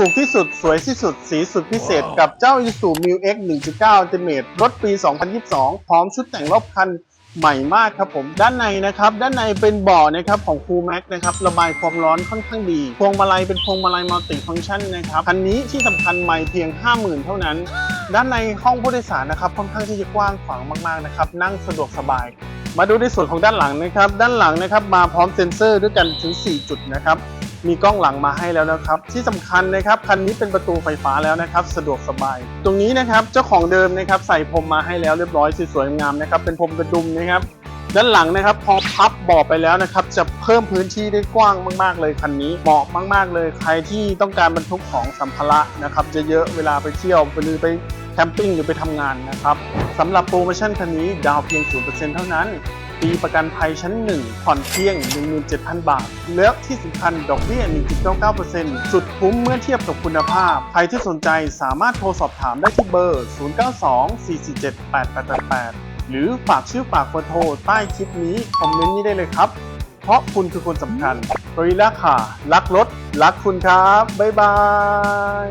ถูกที่สุดสวยที่สุดสีสุดพิเศษ กับเจ้า Isuzu m i X 1.9 Ultimate รถปี 2022 พร้อมชุดแต่งรอบคันใหม่มากครับผม ด้านในนะครับ ด้านในเป็นเบ่อนะครับของ Cool Max นะครับ ระบายความร้อนค่อนข้างดี พวงมาลัยเป็นพวงมาลัยมัลติฟังก์ชันนะครับ คันนี้ที่สำคัญใหม่เพียง 50,000 เท่านั้น ด้านในห้องผู้โดยสารนะครับ ค่อนข้างที่จะกว้างขวางมากๆนะครับ นั่งสะดวกสบาย มาดูในส่วนของด้านหลังนะครับ ด้านหลังนะครับ มาพร้อมเซ็นเซอร์ด้วยกันถึง 4 จุดนะครับ มีกล้องหลังมาให้แล้วนะครับ ที่สำคัญนะครับคันนี้เป็นประตูไฟฟ้าแล้วนะครับ สะดวกสบาย ตรงนี้นะครับเจ้าของเดิมนะครับใส่พรมมาให้แล้วเรียบร้อยสวยๆงามนะครับเป็นพรมกระดุมนะครับด้านหลังนะครับพอพับบาะไปแล้วนะครับ จะเพิ่มพื้นที่ได้กว้างมาก ๆ เลยคันนี้เหมาะมาก ๆ เลยใครที่ต้องการบรรทุกของสัมภาระนะครับจะเยอะเวลาไปเที่ยวไปหรือไปแคมปิ้งหรือไปทำงานนะครับสำหรับโปรโมชั่นคันนี้ดาวเพียง 0%เท่านั้น ปีประกันภัยชั้น 1 ผ่อนเพียง 17,000 บาท แล้วที่สำคัญดอกเบี้ย 1.99%สุดคุ้มเมื่อเทียบกับคุณภาพ ใครที่สนใจสามารถโทรสอบถามได้ที่เบอร์ 0924478888 หรือฝากชื่อฝากเบอร์โทรใต้คลิปนี้ คอมเมนต์นี้ได้เลยครับ เพราะคุณคือคนสำคัญบริล่าค่ะ รักรถ รักคุณครับ บ๊ายบาย